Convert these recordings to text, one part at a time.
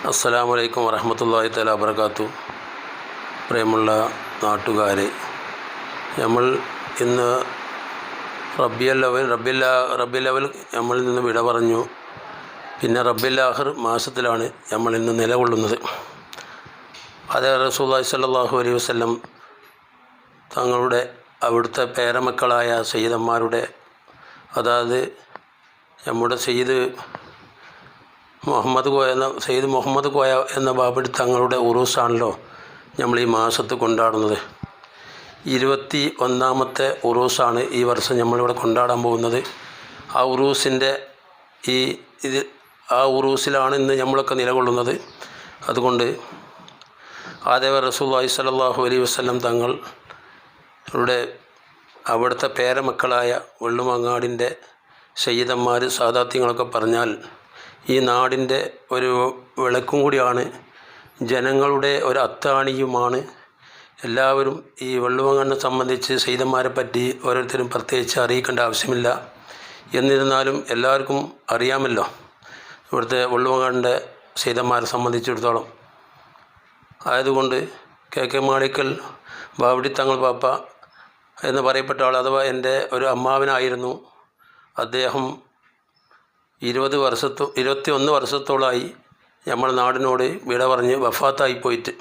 അസ്സലാമു അലൈക്കും വറഹമത്തല്ലാഹി തല വബർക്കാത്തു പ്രിയമുള്ള നാട്ടുകാരെ നമ്മൾ ഇന്ന് റബ്ബിയൽ ലെവൽ റബ്ബില്ല റബ്ബിൽ ലെവൽ നമ്മളിൽ നിന്ന് വിട പറഞ്ഞു. പിന്നെ റബ്ബില്ലാഹർ മാസത്തിലാണ് നമ്മൾ ഇന്ന് നിലകൊള്ളുന്നത്. അത് റസൂല്ലാഹി സ്വല്ലല്ലാഹു അലൈഹി വസ്ലം തങ്ങളുടെ അവിടുത്തെ പേരമക്കളായ സയ്യിദന്മാരുടെ അതായത് നമ്മുടെ സയ്യിദ് മുഹമ്മദ് കോയ എന്ന സെയ്ദ് മുഹമ്മദ് കോയ എന്ന ബാബടി തങ്ങളുടെ ഉറൂസാണല്ലോ നമ്മൾ ഈ മാസത്ത് കൊണ്ടാടുന്നത്. ഇരുപത്തി ഒന്നാമത്തെ ഉറൂസാണ് ഈ വർഷം നമ്മളിവിടെ കൊണ്ടാടാൻ പോകുന്നത്. ആ ഉറൂസിന്റെ ഈ ഇത് ആ ഉറൂസിലാണ് ഇന്ന് നമ്മളൊക്കെ നിലകൊള്ളുന്നത്. അതുകൊണ്ട് ആദേവ റസൂൽ അലൈഹി വസല്ലം തങ്ങൾ ഇവിടെ അവിടുത്തെ പേരമക്കളായ വെള്ളുമങ്ങാടിന്റെ സയ്യിദന്മാർ സാദാത്യങ്ങളൊക്കെ പറഞ്ഞാൽ ഈ നാടിന്റെ ഒരു വിളക്കും കൂടിയാണ്. ജനങ്ങളുടെ ഒരു അത്താണിയുമാണ്. എല്ലാവരും ഈ വെള്ളുവങ്ങണ്ണെ സംബന്ധിച്ച് സയ്യിദന്മാരെ പറ്റി ഓരോരുത്തരും പ്രത്യേകിച്ച് അറിയിക്കേണ്ട ആവശ്യമില്ല. എന്നിരുന്നാലും എല്ലാവർക്കും അറിയാമല്ലോ ഇവിടുത്തെ വെള്ളുവങ്ങാടിന്റെ സയ്യിദന്മാരെ സംബന്ധിച്ചിടത്തോളം. ആയതുകൊണ്ട് കെ കെ മാളിക്കൽ ബാവടി തങ്ങൾ പാപ്പ എന്ന് പറയപ്പെട്ട ആൾ അഥവാ എന്റെ ഒരു അമ്മാവനായിരുന്നു. അദ്ദേഹം ഇരുപത് വർഷത്തോ ഇരുപത്തി ഒന്ന് വർഷത്തോളമായി നമ്മൾ നാടിനോട് വിട പറഞ്ഞ് വഫാത്തായി പോയിട്ട്.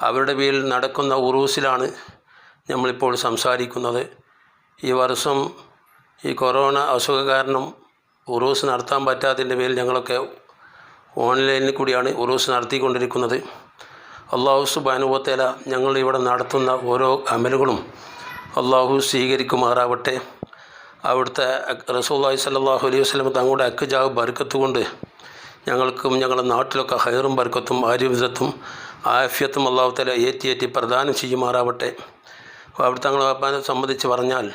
അവരുടെ പേരിൽ നടക്കുന്ന ഉറൂസിലാണ് നമ്മളിപ്പോൾ സംസാരിക്കുന്നത്. ഈ വർഷം ഈ കൊറോണ അസുഖ കാരണം ഉറൂസ് നടത്താൻ പറ്റാത്തതിന്റെ പേരിൽ ഞങ്ങളൊക്കെ ഓൺലൈനിൽ കൂടിയാണ് ഉറൂസ് നടത്തിക്കൊണ്ടിരിക്കുന്നത്. അള്ളാഹു സുബാനുഭവത്തേല ഞങ്ങൾ ഇവിടെ നടത്തുന്ന ഓരോ അമലുകളും അള്ളാഹു സ്വീകരിക്കുമാറാവട്ടെ. അവിടുത്തെ റസൂല്ലായി സല്ലാഹു അലൈഹി വസ്ലം തങ്ങളുടെ അക്കുജാവ് ബർക്കത്ത് കൊണ്ട് ഞങ്ങൾക്കും ഞങ്ങളുടെ നാട്ടിലൊക്കെ ഹൈറും ബർക്കത്തും ആരോഗ്യത്തും ആഫ്യത്തും അള്ളാഹു തല ഏറ്റി ഏറ്റി പ്രദാനം ചെയ്യുമാറാവട്ടെ. അവിടുത്തെ തങ്ങളെ വാപ്പാനെ സംബന്ധിച്ച് പറഞ്ഞാൽ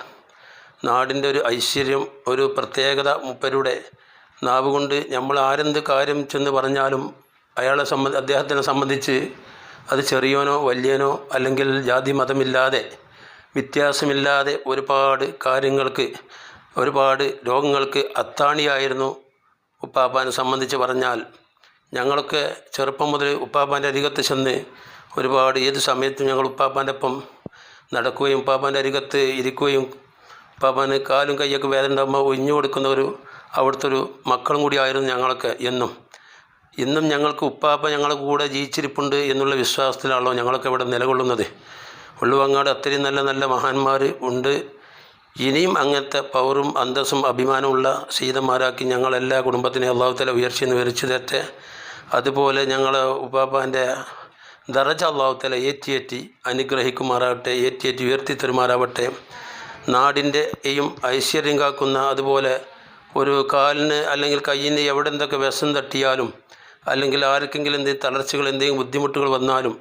നാടിന്റെ ഒരു ഐശ്വര്യം ഒരു പ്രത്യേകത മുപ്പരുടെ നാവ് കൊണ്ട് നമ്മൾ ആരെന്ത് കാര്യം ചെന്ന് പറഞ്ഞാലും അയാളെ സംബന്ധി അദ്ദേഹത്തിനെ സംബന്ധിച്ച് അത് ചെറിയനോ വലിയനോ അല്ലെങ്കിൽ ജാതി മതമില്ലാതെ വ്യത്യാസമില്ലാതെ ഒരുപാട് കാര്യങ്ങൾക്ക് ഒരുപാട് രോഗങ്ങൾക്ക് അത്താണിയായിരുന്നു ഉപ്പാപ്പാനെ സംബന്ധിച്ച് പറഞ്ഞാൽ. ഞങ്ങളൊക്കെ ചെറുപ്പം മുതൽ ഉപ്പാപ്പാന്റെ അരികത്ത് ചെന്ന് ഒരുപാട് ഏത് സമയത്തും ഞങ്ങൾ ഉപ്പാപ്പാന്റെ ഒപ്പം നടക്കുകയും ഉപ്പാപ്പാന്റെ അരികത്ത് ഇരിക്കുകയും ഉപ്പാപ്പാന് കാലും കൈയൊക്കെ വേദന ഉണ്ടാകുമ്പോൾ ഒഴിഞ്ഞു കൊടുക്കുന്ന ഒരു അവിടുത്തെ ഒരു മക്കളും കൂടിയായിരുന്നു ഞങ്ങളൊക്കെ എന്നും. ഇന്നും ഞങ്ങൾക്ക് ഉപ്പാപ്പ ഞങ്ങളുടെ കൂടെ ജീവിച്ചിരിപ്പുണ്ട് എന്നുള്ള വിശ്വാസത്തിലാണല്ലോ ഞങ്ങളൊക്കെ ഇവിടെ നിലകൊള്ളുന്നത്. ഉള്ളുവങ്ങാട് അത്രയും നല്ല നല്ല മഹാന്മാർ ഉണ്ട്. ഇനിയും അങ്ങനത്തെ പവറും അന്തസ്സും അഭിമാനമുള്ള സീതന്മാരാക്കി ഞങ്ങളെല്ലാ കുടുംബത്തിനെയും അള്ളാഹുത്തല ഉയർച്ചയെന്ന് വിവരിച്ചു തരട്ടെ. അതുപോലെ ഞങ്ങൾ ഉപ്പാപ്പാന്റെ ദറജ അള്ളാഹുത്തല ഏറ്റിയേറ്റി അനുഗ്രഹിക്കുമാറാവട്ടെ ഏറ്റിയേറ്റി ഉയർത്തി തരുമാറാവട്ടെ നാടിന്റെയും ഐശ്വര്യം കാക്കുന്ന അതുപോലെ ഒരു കാലിന് അല്ലെങ്കിൽ കയ്യിന് എവിടെ എന്തൊക്കെ വിഷം തട്ടിയാലും അല്ലെങ്കിൽ ആർക്കെങ്കിലും എന്തെങ്കിലും തളർച്ചകൾ എന്തെങ്കിലും ബുദ്ധിമുട്ടുകൾ വന്നാലും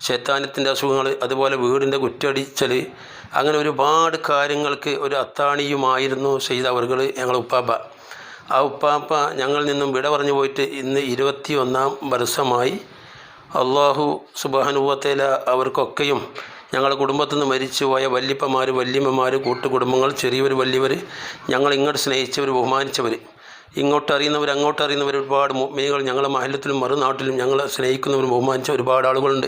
ശൈത്താനത്തിന്റെ അസുഖങ്ങൾ അതുപോലെ വീടിന്റെ കുറ്റടിച്ചൽ അങ്ങനെ ഒരുപാട് കാര്യങ്ങൾക്ക് ഒരു അത്താണിയുമായിരുന്നു ചെയ്ത അവർകൾ ഞങ്ങൾ ഉപ്പാപ്പ. ആ ഉപ്പാപ്പ ഞങ്ങളിൽ നിന്നും വിട പറഞ്ഞു പോയിട്ട് ഇന്ന് ഇരുപത്തി ഒന്നാം വർഷമായി അള്ളാഹു സുബാനുഭവത്തേല അവർക്കൊക്കെയും ഞങ്ങളുടെ കുടുംബത്തിൽ നിന്ന് മരിച്ചു പോയ വല്യപ്പന്മാർ വല്യമ്മമാർ കൂട്ടുകുടുംബങ്ങൾ ചെറിയവർ വലിയവർ ഞങ്ങൾ ഇങ്ങോട്ട് സ്നേഹിച്ചവർ ബഹുമാനിച്ചവർ. ഇങ്ങോട്ട് അറിയുന്നവർ അങ്ങോട്ട് അറിയുന്നവർ ഒരുപാട് മീനുകൾ ഞങ്ങളുടെ മഹലത്തിലും മറുനാട്ടിലും ഞങ്ങളെ സ്നേഹിക്കുന്നവരും ബഹുമാനിച്ച ഒരുപാട് ആളുകളുണ്ട്.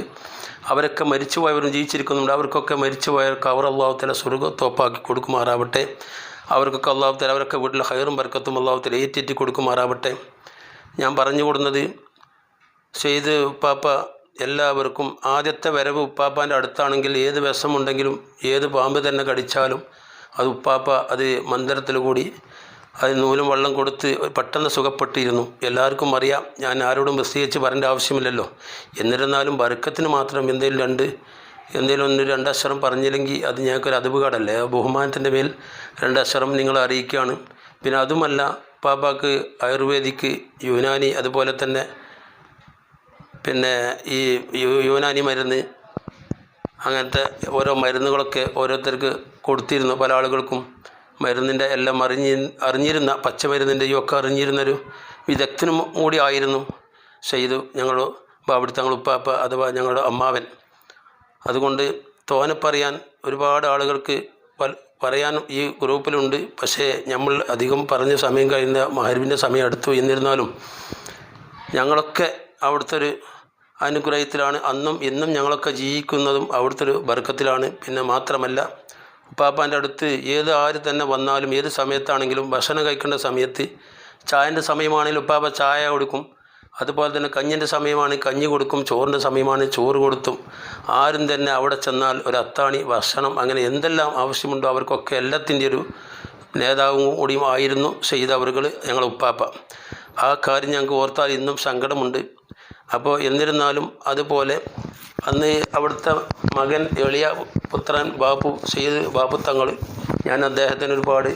അവരൊക്കെ മരിച്ചുപോയവരും ജീവിച്ചിരിക്കുന്നുണ്ട്. അവർക്കൊക്കെ മരിച്ചു അവർ അള്ളാഹുത്തല സ്വർഗത്തോപ്പാക്കി കൊടുക്കുമാറാവട്ടെ. അവർക്കൊക്കെ അള്ളാഹുത്തല അവരൊക്കെ വീട്ടിൽ ഹയറും ബർക്കത്തും അള്ളാഹുത്തല ഏറ്റേറ്റി കൊടുക്കുമാറാവട്ടെ. ഞാൻ പറഞ്ഞു കൊടുക്കുന്നത് ചെയ്ത് ഉപ്പാപ്പ എല്ലാവർക്കും ആദ്യത്തെ വരവ് ഉപ്പാപ്പാന്റെ അടുത്താണെങ്കിൽ ഏത് വിഷമുണ്ടെങ്കിലും ഏത് പാമ്പ് തന്നെ കടിച്ചാലും അത് ഉപ്പാപ്പ അത് മന്ദിരത്തിൽ കൂടി അത് നൂലും വെള്ളം കൊടുത്ത് പെട്ടെന്ന് സുഖപ്പെട്ടിരുന്നു. എല്ലാവർക്കും അറിയാം ഞാൻ ആരോടും പ്രസിദ്ധീകരിച്ച് പറയേണ്ട ആവശ്യമില്ലല്ലോ. എന്നിരുന്നാലും ബർക്കത്തിന് മാത്രം എന്തെങ്കിലും രണ്ട് എന്തെങ്കിലും ഒന്ന് രണ്ടക്ഷരം പറഞ്ഞില്ലെങ്കിൽ അത് ഞങ്ങൾക്കൊരു അതുപകടല്ലേ ബഹുമാനത്തിന്റെ മേൽ രണ്ടക്ഷരം നിങ്ങൾ അറിയിക്കുകയാണ്. പിന്നെ അതുമല്ല പാപ്പാക്ക് ആയുർവേദിക്ക് യുനാനി അതുപോലെ തന്നെ പിന്നെ ഈ യുനാനി മരുന്ന് അങ്ങനത്തെ ഓരോ മരുന്നുകളൊക്കെ ഓരോരുത്തർക്ക് കൊടുത്തിരുന്നു പല ആളുകൾക്കും. മരുന്നിന്റെ എല്ലാം അറിഞ്ഞി അറിഞ്ഞിരുന്ന പച്ചമരുന്നിന്റെയും ഒക്കെ അറിഞ്ഞിരുന്നൊരു വിദഗ്ധനും കൂടി ആയിരുന്നു ചെയ്തു ഞങ്ങൾ അവിടുത്തെ തങ്ങൾ ഉപ്പാപ്പ അഥവാ ഞങ്ങളുടെ അമ്മാവൻ. അതുകൊണ്ട് തോനെ പറയാൻ ഒരുപാട് ആളുകൾക്ക് പറയാൻ ഈ ഗ്രൂപ്പിലുണ്ട്. പക്ഷേ നമ്മൾ അധികം പറഞ്ഞ സമയം കഴിയുന്ന മഹരുവിന്റെ സമയം അടുത്തു എന്നിരുന്നാലും ഞങ്ങളൊക്കെ അവിടുത്തെ ഒരു അനുഗ്രഹത്തിലാണ്. അന്നും ഇന്നും ഞങ്ങളൊക്കെ ജീവിക്കുന്നതും അവിടുത്തെ ഒരു ബർക്കത്തിലാണ്. പിന്നെ മാത്രമല്ല ഉപ്പാപ്പാന്റെ അടുത്ത് ഏത് ആര് തന്നെ വന്നാലും ഏത് സമയത്താണെങ്കിലും ഭക്ഷണം കഴിക്കേണ്ട സമയത്ത് ചായന്റെ സമയമാണെങ്കിലും ഉപ്പാപ്പ ചായ കൊടുക്കും. അതുപോലെ തന്നെ കഞ്ഞിന്റെ സമയമാണെങ്കിൽ കഞ്ഞി കൊടുക്കും ചോറിന്റെ സമയമാണെങ്കിൽ ചോറ് കൊടുത്തും. ആരും തന്നെ അവിടെ ചെന്നാൽ ഒരു അത്താണി ഭക്ഷണം അങ്ങനെ എന്തെല്ലാം ആവശ്യമുണ്ടോ അവർക്കൊക്കെ എല്ലാത്തിന്റെ ഒരു നേതാവും കൂടിയും ആയിരുന്നു അവറുകൾ ഞങ്ങളെ ഉപ്പാപ്പ. ആ കാര്യം ഞങ്ങൾക്ക് ഓർത്താൽ ഇന്നും സങ്കടമുണ്ട്. അപ്പോൾ എന്നിരുന്നാലും അതുപോലെ അന്ന് അവിടുത്തെ മകൻ എളിയ പുത്രൻ ബാപ്പു സെയ്ത് ബാപ്പു തങ്ങൾ ഞാൻ അദ്ദേഹത്തിന് ഒരുപാട്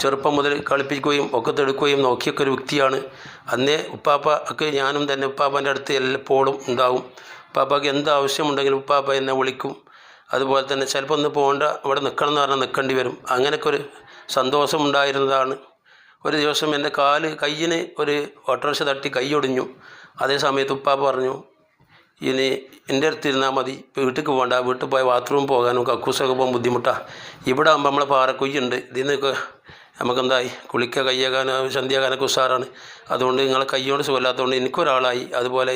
ചെറുപ്പം മുതൽ കളിപ്പിക്കുകയും ഒക്കെ തെടുക്കുകയും നോക്കിയൊക്കെ ഒരു വ്യക്തിയാണ്. അന്നേ ഉപ്പാപ്പ ഒക്കെ ഞാനും തന്നെ ഉപ്പാപ്പന്റെ അടുത്ത് എപ്പോഴും ഉണ്ടാവും. ഉപ്പാപ്പയ്ക്ക് എന്ത് ആവശ്യമുണ്ടെങ്കിലും ഉപ്പാപ്പ എന്നെ വിളിക്കും. അതുപോലെ തന്നെ ചിലപ്പോൾ ഒന്ന് പോകേണ്ട അവിടെ നിൽക്കണം എന്ന് പറഞ്ഞാൽ നിൽക്കേണ്ടി വരും. അങ്ങനെയൊക്കെ ഒരു സന്തോഷം ഉണ്ടായിരുന്നതാണ്. ഒരു ദിവസം എന്റെ കാൽ കയ്യിന് ഒരു ഓട്ടോറിക്ഷ തട്ടി കൈ ഒടിഞ്ഞു. അതേ സമയത്ത് ഉപ്പാപ്പ പറഞ്ഞു ഇനി എന്റെ അടുത്ത് ഇരുന്നാൽ മതി. വീട്ടിൽ പോകണ്ട വീട്ടിൽ പോയി ബാത്റൂം പോകാനും കക്കൂസൊക്കെ പോകാൻ ബുദ്ധിമുട്ടാണ് ഇവിടെ ആകുമ്പോൾ നമ്മളെ പാറക്കുയ്യുണ്ട് ഇതിൽ നിന്നൊക്കെ നമുക്കെന്തായി? കുളിക്ക കയ്യേക്കാനും സന്ധ്യാകാനൊക്കെ ഉഷാറാണ്. അതുകൊണ്ട് നിങ്ങളെ കയ്യോട് സുഖമില്ലാത്തതുകൊണ്ട് എനിക്കൊരാളായി. അതുപോലെ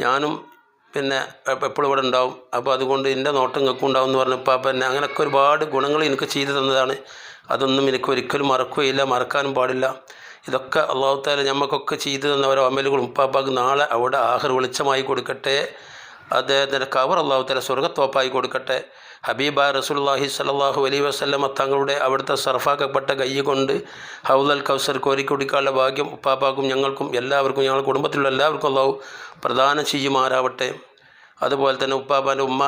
ഞാനും പിന്നെ എപ്പോഴും ഇവിടെ ഉണ്ടാവും. അപ്പോൾ അതുകൊണ്ട് എന്റെ നോട്ടം നിങ്ങൾക്ക് ഉണ്ടാവും എന്ന് പറഞ്ഞപ്പോൾ അപ്പം എന്നെ അങ്ങനെയൊക്കെ ഒരുപാട് ഗുണങ്ങൾ എനിക്ക് ചെയ്തു തന്നതാണ്. അതൊന്നും എനിക്ക് ഒരിക്കലും മറക്കുകയില്ല. മറക്കാനും പാടില്ല. ഇതൊക്കെ അള്ളാഹുത്താല ഞമ്മക്കൊക്കെ ചെയ്തു തന്ന ഓരോ അമലുകളും. ഉപ്പാപ്പാക്ക് നാളെ അവിടെ ആഹർ വെളിച്ചമായി കൊടുക്കട്ടെ. അദ്ദേഹത്തിന്റെ കവർ അള്ളാഹുത്താല സ്വർഗത്തോപ്പായി കൊടുക്കട്ടെ. ഹബീബ റസുല്ലാഹി സലാഹു അലൈ വസല്ലമ തങ്ങളുടെ അവിടുത്തെ സർഫാക്കപ്പെട്ട കൈ കൊണ്ട് ഹൗദൽ കൗസർ കോരിക്കൊടിക്കാനുള്ള ഭാഗ്യം ഉപ്പാപ്പാക്കും ഞങ്ങൾക്കും എല്ലാവർക്കും ഞങ്ങളുടെ കുടുംബത്തിലുള്ള എല്ലാവർക്കും അള്ളാഹു പ്രധാനം ചെയ്യുമാറാവട്ടെ. അതുപോലെ തന്നെ ഉപ്പാപ്പാന്റെ ഉമ്മ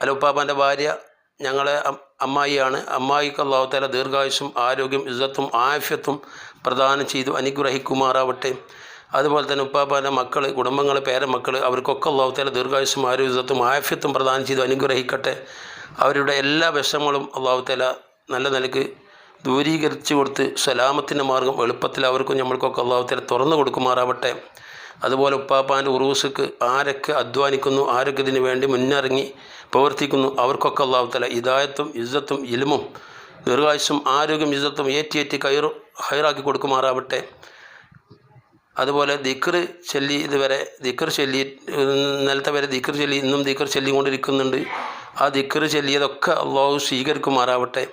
അല്ല ഉപ്പാപ്പാന്റെ ഭാര്യ ഞങ്ങളെ അമ്മായിയാണ്. അമ്മായിക്ക് അള്ളാഹുത്താല ദീർഘായുസും ആരോഗ്യം ഇസ്സത്തും ആഫ്യത്തും പ്രദാനം ചെയ്തു അനുഗ്രഹിക്കുമാറാവട്ടെ. അതുപോലെ തന്നെ ഉപ്പാപ്പാന്റെ മക്കൾ കുടുംബങ്ങൾ പേരമക്കൾ അവർക്കൊക്കെ അള്ളാഹുത്താല ദീർഘായുസും ആരോഗ്യത്വം ആഫ്യത്വം പ്രദാനം ചെയ്തു അനുഗ്രഹിക്കട്ടെ. അവരുടെ എല്ലാ വിഷമങ്ങളും അള്ളാഹുത്താല നല്ല നിലയ്ക്ക് ദൂരീകരിച്ചു കൊടുത്ത് സലാമത്തിന്റെ മാർഗം എളുപ്പത്തിൽ അവർക്കും നമ്മൾക്കൊക്കെ അള്ളാഹുത്താല തുറന്നു കൊടുക്കുമാറാവട്ടെ. അതുപോലെ ഉപ്പാപ്പാന്റെ ഉറൂസുക്ക് ആരൊക്കെ അധ്വാനിക്കുന്നു ആരൊക്കെ വേണ്ടി മുന്നിറങ്ങി പ്രവർത്തിക്കുന്നു അവർക്കൊക്കെ അള്ളാഹുത്തല ഇതായത്തും ഇസ്സത്തും ഇലുമും ദീർഘായുസും ആരോഗ്യം ഇസ്സത്തും ഏറ്റിയേറ്റി കയറു ഹൈറാക്കി കൊടുക്കുമാറാവട്ടെ. അതുപോലെ ദിക്കർ ചൊല്ലി ഇതുവരെ ദിക്കർ ചൊല്ലി ഇന്നലത്തെ വരെ ദിക്കർ ചൊല്ലി ഇന്നും ദിക്കർ ചൊല്ലിക്കൊണ്ടിരിക്കുന്നുണ്ട്. ആ ദിക്കർ ചൊല്ലിയതൊക്കെ അള്ളാഹു സ്വീകരിക്കുമാറാവട്ടെ.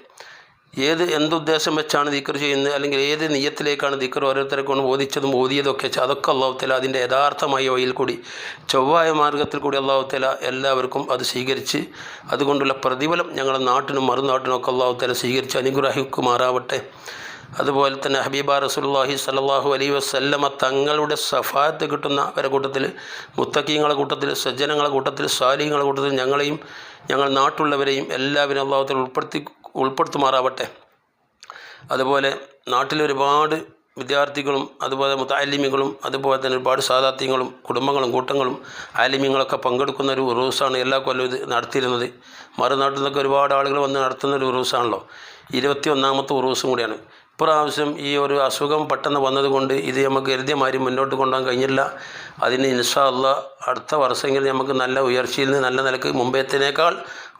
ഏത് എന്തുദ്ദേശം വെച്ചാണ് ദിക്കർ ചെയ്യുന്നത്? അല്ലെങ്കിൽ ഏത് നീയത്തിലേക്കാണ് ദിക്കർ ഓരോരുത്തരെ കൊണ്ട് ബോധിച്ചതും ഓതിയതൊക്കെ അതൊക്കെ അള്ളാഹുത്തല അതിന്റെ യഥാർത്ഥമായ വഴിയിൽ കൂടി ചൊവ്വായ മാർഗത്തിൽ കൂടി അള്ളാഹുത്തല എല്ലാവർക്കും അത് സ്വീകരിച്ച് അതുകൊണ്ടുള്ള പ്രതിഫലം ഞങ്ങളുടെ നാട്ടിനും മറുനാട്ടിനും ഒക്കെ അള്ളാഹുത്തല സ്വീകരിച്ച് അനുഗ്രഹിക്കുമാറാവട്ടെ. അതുപോലെ തന്നെ ഹബീബ റസൂലുള്ളാഹി സ്വല്ലല്ലാഹു അലൈഹി വസല്ലമ തങ്ങളുടെ സഫാത്ത് കിട്ടുന്ന അവരുടെ കൂട്ടത്തിൽ മുത്തക്കീങ്ങളെ കൂട്ടത്തിൽ സജ്ജനങ്ങളെ കൂട്ടത്തിൽ സാലിഹ്യങ്ങളെ കൂട്ടത്തിൽ ഞങ്ങളെയും ഞങ്ങൾ നാട്ടിലുള്ളവരെയും എല്ലാവരും അള്ളാഹത്തിൽ ഉൾപ്പെടുത്തി ഉൾപ്പെടുത്തുമാറാവട്ടെ. അതുപോലെ നാട്ടിൽ ഒരുപാട് വിദ്യാർത്ഥികളും അതുപോലെ മുത്താലിമ്യങ്ങളും അതുപോലെ തന്നെ ഒരുപാട് സാധാത്യങ്ങളും കുടുംബങ്ങളും കൂട്ടങ്ങളും ആലിമ്യങ്ങളൊക്കെ പങ്കെടുക്കുന്ന ഒരു ഉറൂസാണ് എല്ലാ കൊല്ലവും ഇത് നടത്തിയിരുന്നത്. മറുനാട്ടിൽ നിന്നൊക്കെ ഒരുപാട് ആളുകൾ വന്ന് നടത്തുന്ന ഒരു ഉറൂസാണല്ലോ. ഇരുപത്തി ഒന്നാമത്തെ ഉറൂസും കൂടിയാണ്. ഇപ്രാവശ്യം ഈ ഒരു അസുഖം പെട്ടെന്ന് വന്നതുകൊണ്ട് ഇത് നമുക്ക് കരുതിയ മാതിരി മുന്നോട്ട് കൊണ്ടുപോകാൻ കഴിഞ്ഞില്ല. അതിന് ഇൻഷാ അള്ളാ അടുത്ത വർഷമെങ്കിലും നമുക്ക് നല്ല ഉയർച്ചയിൽ നിന്ന് നല്ല നിലയ്ക്ക് മുമ്പേത്തിനേക്കാൾ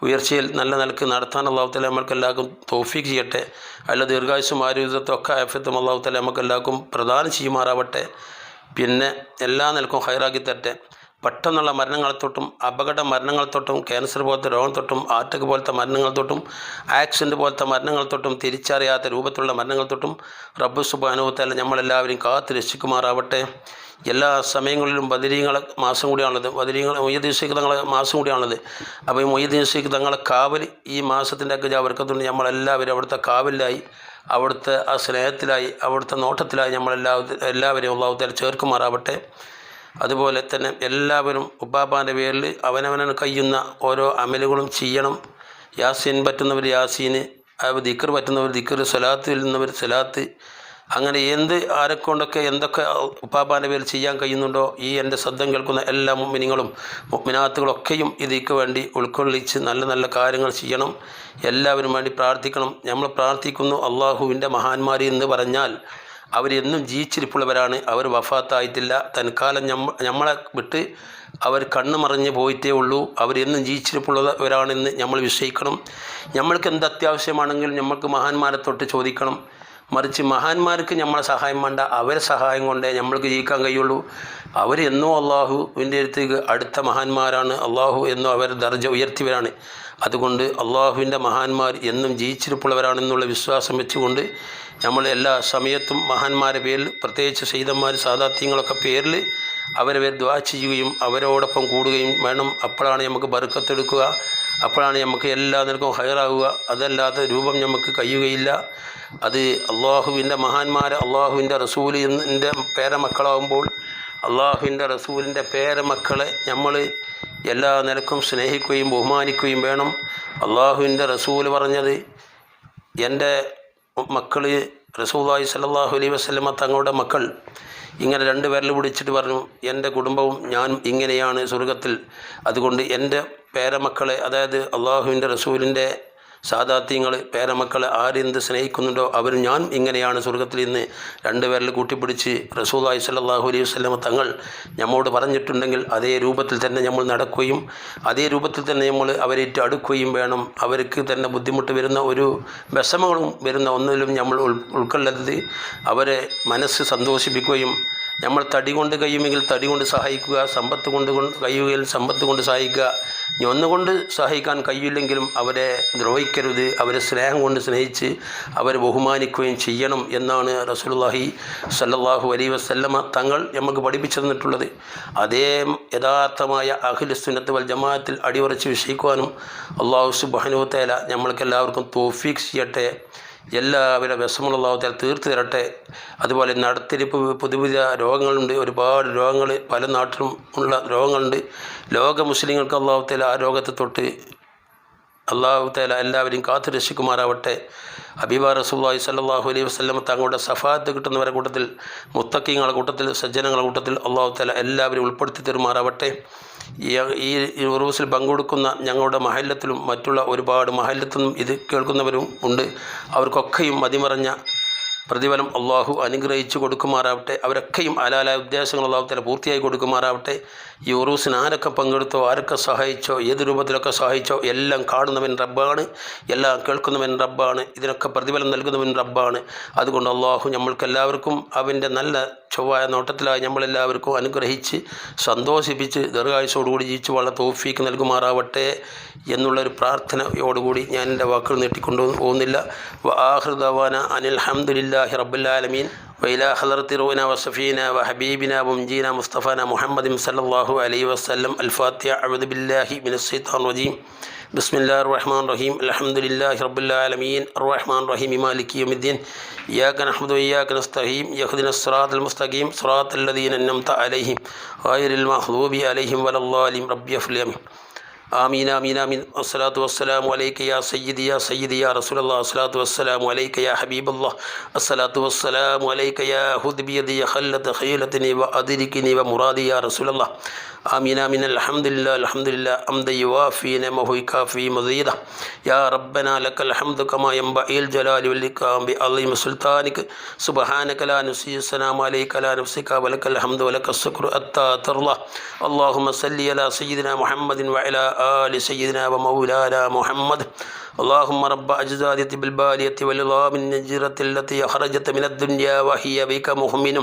ഉയർച്ചയിൽ നല്ല നിലയ്ക്ക് നടത്താൻ അള്ളാഹുത്തല നമ്മൾക്ക് എല്ലാവർക്കും തോഫീക്ക് ചെയ്യട്ടെ. അല്ല ദീർഘായുസും ആരോഗ്യത്തൊക്കെ ആഫ്യത്തും അള്ളാഹുത്തല നമുക്ക് എല്ലാവർക്കും പ്രദാനം ചെയ്യുമാറാവട്ടെ. പിന്നെ എല്ലാ നിലക്കും ഹൈറാക്കി തരട്ടെ. പെട്ടെന്നുള്ള മരണങ്ങൾ തൊട്ടും അപകട മരണങ്ങൾ തൊട്ടും ക്യാൻസർ പോലത്തെ രോഗം തൊട്ടും ആറ്റക്ക് പോലത്തെ മരണങ്ങൾ തൊട്ടും ആക്സിഡന്റ് പോലത്തെ മരണങ്ങൾ തൊട്ടും തിരിച്ചറിയാത്ത രൂപത്തിലുള്ള മരണങ്ങൾ തൊട്ടും റബ്ബ് സുബാനുവത്തല്ല നമ്മളെല്ലാവരും കാത്തു രക്ഷിക്കുമാറാവട്ടെ. എല്ലാ സമയങ്ങളിലും ബദരീങ്ങളെ മാസം കൂടിയാണത് ബദരീങ്ങൾ മൊയ്യദ്ദീൻ ശേഖ് തങ്ങളെ മാസം കൂടിയാണത് അപ്പോൾ ഈ മൊയ്യദ്ദീൻ ശേഖ് തങ്ങളെ കാവൽ ഈ മാസത്തിന്റെ ഒക്കെ ജാവർക്കത്തുണ്ട് നമ്മളെല്ലാവരും അവിടുത്തെ കാവലിലായി അവിടുത്തെ ആ സ്നേഹത്തിലായി അവിടുത്തെ നോട്ടത്തിലായി നമ്മളെല്ലാ എല്ലാവരെയും അള്ളാഹുത്തേൽ ചേർക്കുമാറാവട്ടെ. അതുപോലെ തന്നെ എല്ലാവരും ഉപ്പാപ്പാന്റെ പേരിൽ അവനവനെ കഴിയുന്ന ഓരോ അമലുകളും ചെയ്യണം. യാസീൻ പറ്റുന്നവർ യാസീന് ദിക്കർ പറ്റുന്നവർ ദിക്കർ സ്വലാത്ത് ചെല്ലുന്നവർ സ്വലാത്ത്. അങ്ങനെ എന്ത് ആരെക്കൊണ്ടൊക്കെ എന്തൊക്കെ ഉപ്പാപ്പാന്റെ പേരിൽ ചെയ്യാൻ കഴിയുന്നുണ്ടോ ഈ എന്റെ ശബ്ദം കേൾക്കുന്ന എല്ലാ മുമ്മിനിങ്ങളും മുമ്മിനാത്തുകളൊക്കെയും ഇതിക്ക് വേണ്ടി ഉൾക്കൊള്ളിച്ച് നല്ല നല്ല കാര്യങ്ങൾ ചെയ്യണം. എല്ലാവരും വേണ്ടി പ്രാർത്ഥിക്കണം. നമ്മൾ പ്രാർത്ഥിക്കുന്നു അള്ളാഹുവിന്റെ മഹാന്മാരി എന്ന് പറഞ്ഞാൽ അവരെന്നും ജീവിച്ചിരിപ്പുള്ളവരാണ്. അവർ വഫാത്തായിട്ടില്ല. തൽക്കാലം നമ്മളെ വിട്ട് അവർ കണ്ണു മറിഞ്ഞ് പോയിട്ടേ ഉള്ളൂ. അവരെന്നും ജീവിച്ചിരിപ്പുള്ളവരാണെന്ന് നമ്മൾ വിശ്വസിക്കണം. നമ്മൾക്ക് എന്ത് അത്യാവശ്യമാണെങ്കിലും നമ്മൾക്ക് മഹാന്മാരെ തൊട്ട് ചോദിക്കണം. മറിച്ച് മഹാന്മാർക്ക് നമ്മളെ സഹായം വേണ്ട അവരെ സഹായം കൊണ്ടേ നമ്മൾക്ക് ജീവിക്കാൻ കഴിയുള്ളൂ. അവർ എന്നോ അള്ളാഹുവിന്റെ അടുത്തേക്ക് അടുത്ത മഹാന്മാരാണ്. അള്ളാഹു എന്നോ അവർ ദർജ ഉയർത്തിയവരാണ്. അതുകൊണ്ട് അള്ളാഹുവിന്റെ മഹാന്മാർ എന്നും ജീവിച്ചിരിപ്പുള്ളവരാണെന്നുള്ള വിശ്വാസം വെച്ചുകൊണ്ട് നമ്മൾ എല്ലാ സമയത്തും മഹാന്മാരുടെ പേരിൽ പ്രത്യേകിച്ച് സൈതന്മാർ സാധാത്യങ്ങളൊക്കെ പേരിൽ അവരെ പേര് ദ്വാ ചെയ്യുകയും അവരോടൊപ്പം കൂടുകയും വേണം. അപ്പോഴാണ് നമുക്ക് ബറുക്കത്തെടുക്കുക അപ്പോഴാണ് നമുക്ക് എല്ലാ നിലക്കും ഹയറാവുക അതല്ലാത്ത രൂപം നമുക്ക് കഴിയുകയില്ല. അത് അള്ളാഹുവിന്റെ മഹാന്മാർ അള്ളാഹുവിന്റെ റസൂലിന്റെ പേരമക്കളാവുമ്പോൾ അള്ളാഹുവിന്റെ റസൂലിന്റെ പേരമക്കളെ നമ്മൾ എല്ലാ നിലക്കും സ്നേഹിക്കുകയും ബഹുമാനിക്കുകയും വേണം. അള്ളാഹുവിന്റെ റസൂൽ പറഞ്ഞത് എന്റെ മക്കൾ റസൂലായി സല്ലാഹു അലൈ വസ്ലമ തങ്ങളുടെ മക്കൾ ഇങ്ങനെ രണ്ട് പേരിൽ പിടിച്ചിട്ട് പറഞ്ഞു എന്റെ കുടുംബവും ഞാനും ഇങ്ങനെയാണ് സ്വർഗത്തിൽ. അതുകൊണ്ട് എന്റെ പേരമക്കളെ അതായത് അള്ളാഹുവിന്റെ റസൂലിന്റെ സാദാത്യങ്ങൾ പേരമക്കളെ ആരെന്ത് സ്നേഹിക്കുന്നുണ്ടോ അവർ ഞാൻ ഇങ്ങനെയാണ് സ്വർഗത്തിൽ ഇന്ന് രണ്ടുപേരിൽ കൂട്ടിപ്പിടിച്ച് റസൂലായി സല്ലാഹു അലൈഹി വസ്ലമ തങ്ങൾ നമ്മോട് പറഞ്ഞിട്ടുണ്ടെങ്കിൽ അതേ രൂപത്തിൽ തന്നെ നമ്മൾ നടക്കുകയും അതേ രൂപത്തിൽ തന്നെ നമ്മൾ അവരേറ്റ് അടുക്കുകയും വേണം. അവർക്ക് തന്നെ ബുദ്ധിമുട്ട് വരുന്ന ഒരു വിഷമങ്ങളും വരുന്ന ഒന്നിലും നമ്മൾ ഉൾ ഉൾക്കൊള്ളരുത്. അവരെ മനസ്സ് സന്തോഷിപ്പിക്കുകയും നമ്മൾ തടി കൊണ്ട് കഴിയുമെങ്കിൽ തടി കൊണ്ട് സഹായിക്കുക സമ്പത്ത് കൊണ്ട് കഴിയുമെങ്കിൽ സമ്പത്ത് കൊണ്ട് സഹായിക്കുക. ഇനി ഒന്നുകൊണ്ട് സഹായിക്കാൻ കഴിയില്ലെങ്കിലും അവരെ ദ്രോഹിക്കരുത് അവരെ സ്നേഹം കൊണ്ട് സ്നേഹിച്ച് അവരെ ബഹുമാനിക്കുകയും ചെയ്യണം എന്നാണ് റസൂലുള്ളാഹി സല്ലല്ലാഹു അലൈഹി വസല്ലമ തങ്ങൾ നമുക്ക് പഠിപ്പിച്ചു തന്നിട്ടുള്ളത്. അതേ യഥാർത്ഥമായ അഖിൽ സുന്നത്ത് വൽ ജമാഅത്തിൽ അടിയുറച്ച് വിഷയിക്കുവാനും അള്ളാഹു സുബ്ഹാനഹു നമ്മൾക്കെല്ലാവർക്കും തോഫീക്ക് ചെയ്യട്ടെ. എല്ലാവരുടെ വിഷമമുള്ളതാവത്തിൽ തീർത്തു തരട്ടെ. അതുപോലെ നടത്തിരിപ്പ് പുതിയ പുതിയ രോഗങ്ങളുണ്ട്. ഒരുപാട് രോഗങ്ങൾ പല നാട്ടിലും ഉള്ള രോഗങ്ങളുണ്ട്. ലോക മുസ്ലിങ്ങൾക്ക് അള്ളാഹുത്തേല ആ രോഗത്തെ തൊട്ട് അള്ളാഹുത്തേല എല്ലാവരെയും കാത്തു രക്ഷിക്കുമാറാവട്ടെ. ഹബീബ റസൂല്ലായി സല്ലാഹു അലൈഹി വസ്ലം തങ്ങളുടെ സഫാത്ത് കിട്ടുന്നവരുടെ കൂട്ടത്തിൽ മുത്തക്കിങ്ങളുടെ കൂട്ടത്തിൽ സജ്ജനങ്ങളുടെ കൂട്ടത്തിൽ അള്ളാഹുത്തേല എല്ലാവരും ഉൾപ്പെടുത്തി തരുമാറാവട്ടെ. ഈ ഉറൂസിൽ പങ്കെടുക്കുന്ന ഞങ്ങളുടെ മഹല്ലത്തിലും മറ്റുള്ള ഒരുപാട് മഹല്ലത്തിനും ഇത് കേൾക്കുന്നവരും ഉണ്ട്. അവർക്കൊക്കെയും മതിമറഞ്ഞ പ്രതിഫലം അള്ളാഹു അനുഗ്രഹിച്ചു കൊടുക്കുമാറാവട്ടെ. അവരൊക്കെയും അലാല ഉദ്ദേശങ്ങൾ അള്ളാഹു തല പൂർത്തിയായി കൊടുക്കുമാറാവട്ടെ. ഈ ഉറൂസിന് ആരൊക്കെ പങ്കെടുത്തോ ആരൊക്കെ സഹായിച്ചോ ഏത് രൂപത്തിലൊക്കെ സഹായിച്ചോ എല്ലാം കാണുന്നവൻ റബ്ബാണ് എല്ലാം കേൾക്കുന്നവൻ റബ്ബാണ് ഇതിനൊക്കെ പ്രതിഫലം നൽകുന്നവൻ റബ്ബാണ്. അതുകൊണ്ട് അള്ളാഹു നമ്മൾക്കെല്ലാവർക്കും അവന്റെ നല്ല ചൊവ്വായ നോട്ടത്തിലായി നമ്മളെല്ലാവർക്കും അനുഗ്രഹിച്ച് സന്തോഷിപ്പിച്ച് ദീർഘായുസോടുകൂടി ജീവിച്ച് വളരെ തോഫീക്ക് നൽകുമാറാവട്ടെ എന്നുള്ളൊരു പ്രാർത്ഥനയോടുകൂടി ഞാൻ എന്റെ വാക്കുകൾ നീട്ടിക്കൊണ്ടു പോകുന്നില്ല. ആഹൃദവാന لله رب العالمين وإلى حضرة رونا وصفينا وحبيبنا ومجينا مصطفانا محمد صلى الله عليه وسلم الفاتحة أعوذ بالله من الشيطان الرجيم بسم الله الرحمن الرحيم الحمد لله رب العالمين الرحمن الرحيم مالك يوم الدين إياك نحمد وإياك نستعين يهدنا الصراط المستقيم صراط الذين أنعمت عليهم غير المغضوب عليهم ولا الضالين ربي أفلهم لي آمين آمين آمين والصلاة والسلام عليك يا سيدي يا سيدي يا رسول الله الصلاة والسلام عليك يا حبيب الله الصلاة والسلام عليك يا هد بيدي خلة خيلتني وأدركني ومرادي يا رسول الله آمين آمين الحمد لله الحمد لله أمد يوافي نعمه يكافي مزيدا يا ربنا لك الحمد كما ينبغي الجلال والإكرام بعظيم سلطانك سبحانك لا نسي السلام عليك لا نفسك ولك الحمد ولك الشكر أتى ترضى اللهم صل على سيدنا محمد وعلى آل سيدنا ومولانا محمد اللهم رب أجزادة بالبالية والعظام النجرة التي خرجت من الدنيا وهي بك مؤمن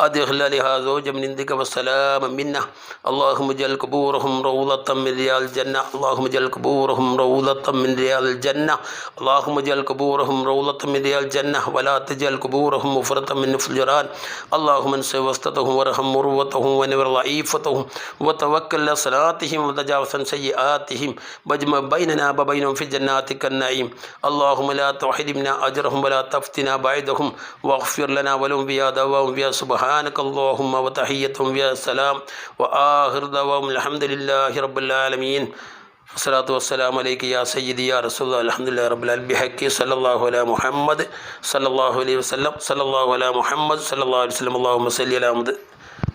أدخل لها زوجا من عندك وسلاما منا اللهم اجعل قبورهم روضة من رياض الجنة. اللهم اجعل قبورهم روضة من رياض الجنة. اللهم اجعل قبورهم روضة من رياض الجنة. ولا تجعل قبورهم مفرة من الفجران اللهم انسى وسطتهم وارحم مروتهم ونور ضعيفتهم. وتوكل صلاتهم وتجاوز سيئاتهم. واجمع بيننا وبينهم في جناتك النعيم اللهم لا تحرمنا أجرهم ولا تفتنا بعدهم واغفر لنا ولهم بها دواهم بها سبحانك اللهم وتحيتهم بها السلام وآخر دواهم الحمد لله رب العالمين الصلاة والسلام عليك يا سيدي يا رسول الله الحمد لله رب العالمين بحق صلى الله على محمد صلى الله عليه وسلم صلى الله على محمد صلى الله عليه وسلم اللهم صل على محمد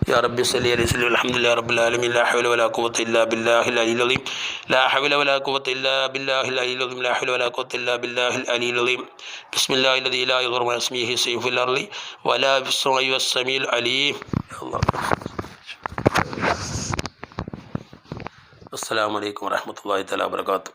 يا ربي صل على سيدنا الحمد لله رب العالمين. لا حول ولا قوة إلا بالله العلي العظيم. لا حول ولا قوة إلا بالله العلي العظيم. لا حول ولا قوة إلا بالله العلي العظيم. بسم الله الذي لا يضر مع اسمه شيء في الأرض ولا في السماء والسميع العليم. الله السلام عليكم ورحمة الله تعالى وبركاته.